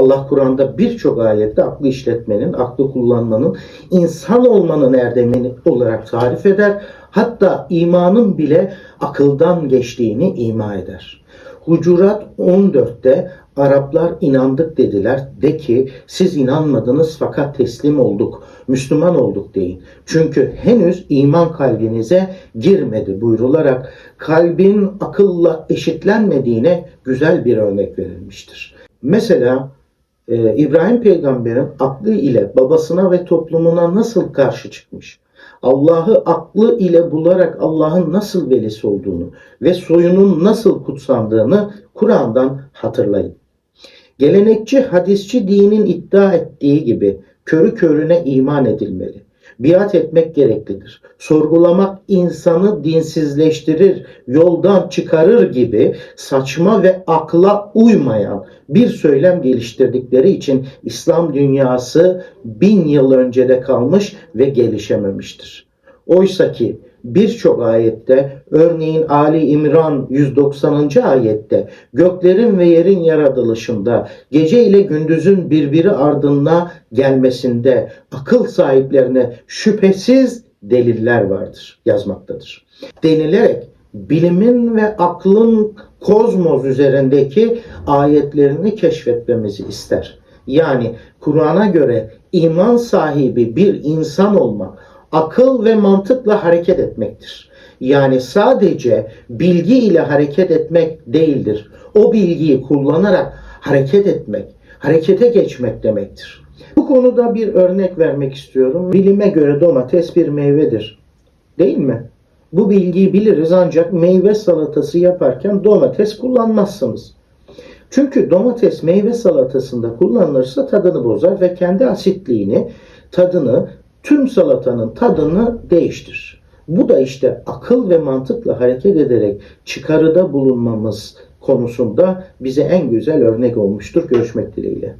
Allah Kur'an'da birçok ayette aklı işletmenin, aklı kullanmanın, insan olmanın erdemini olarak tarif eder. Hatta imanın bile akıldan geçtiğini ima eder. Hucurat 14'te Araplar inandık dediler. De ki siz inanmadınız fakat teslim olduk. Müslüman olduk deyin. Çünkü henüz iman kalbinize girmedi buyrularak kalbin akılla eşitlenmediğine güzel bir örnek verilmiştir. Mesela e, İbrahim peygamberin aklı ile babasına ve toplumuna nasıl karşı çıkmış? Allah'ı aklı ile bularak Allah'ın nasıl velisi olduğunu ve soyunun nasıl kutsandığını Kur'an'dan hatırlayın. Gelenekçi hadisçi dinin iddia ettiği gibi körü körüne iman edilmeli. Biat etmek gereklidir. Sorgulamak insanı dinsizleştirir, yoldan çıkarır gibi saçma ve akla uymayan bir söylem geliştirdikleri için İslam dünyası bin yıl öncede kalmış ve gelişememiştir. Oysa ki birçok ayette örneğin Ali İmran 190. ayette göklerin ve yerin yaratılışında gece ile gündüzün birbiri ardına gelmesinde akıl sahiplerine şüphesiz deliller vardır yazmaktadır. Denilerek bilimin ve aklın kozmos üzerindeki ayetlerini keşfetmemizi ister. Yani Kur'an'a göre iman sahibi bir insan olmak akıl ve mantıkla hareket etmektir. Yani sadece bilgi ile hareket etmek değildir. O bilgiyi kullanarak hareket etmek, harekete geçmek demektir. Bu konuda bir örnek vermek istiyorum. Bilime göre domates bir meyvedir. Değil mi? Bu bilgiyi biliriz ancak meyve salatası yaparken domates kullanmazsınız. Çünkü domates meyve salatasında kullanılırsa tadını bozar ve kendi asitliğini, tadını, tüm salatanın tadını değiştirir. Bu da işte akıl ve mantıkla hareket ederek çıkarıda bulunmamız konusunda bize en güzel örnek olmuştur. Görüşmek dileğiyle.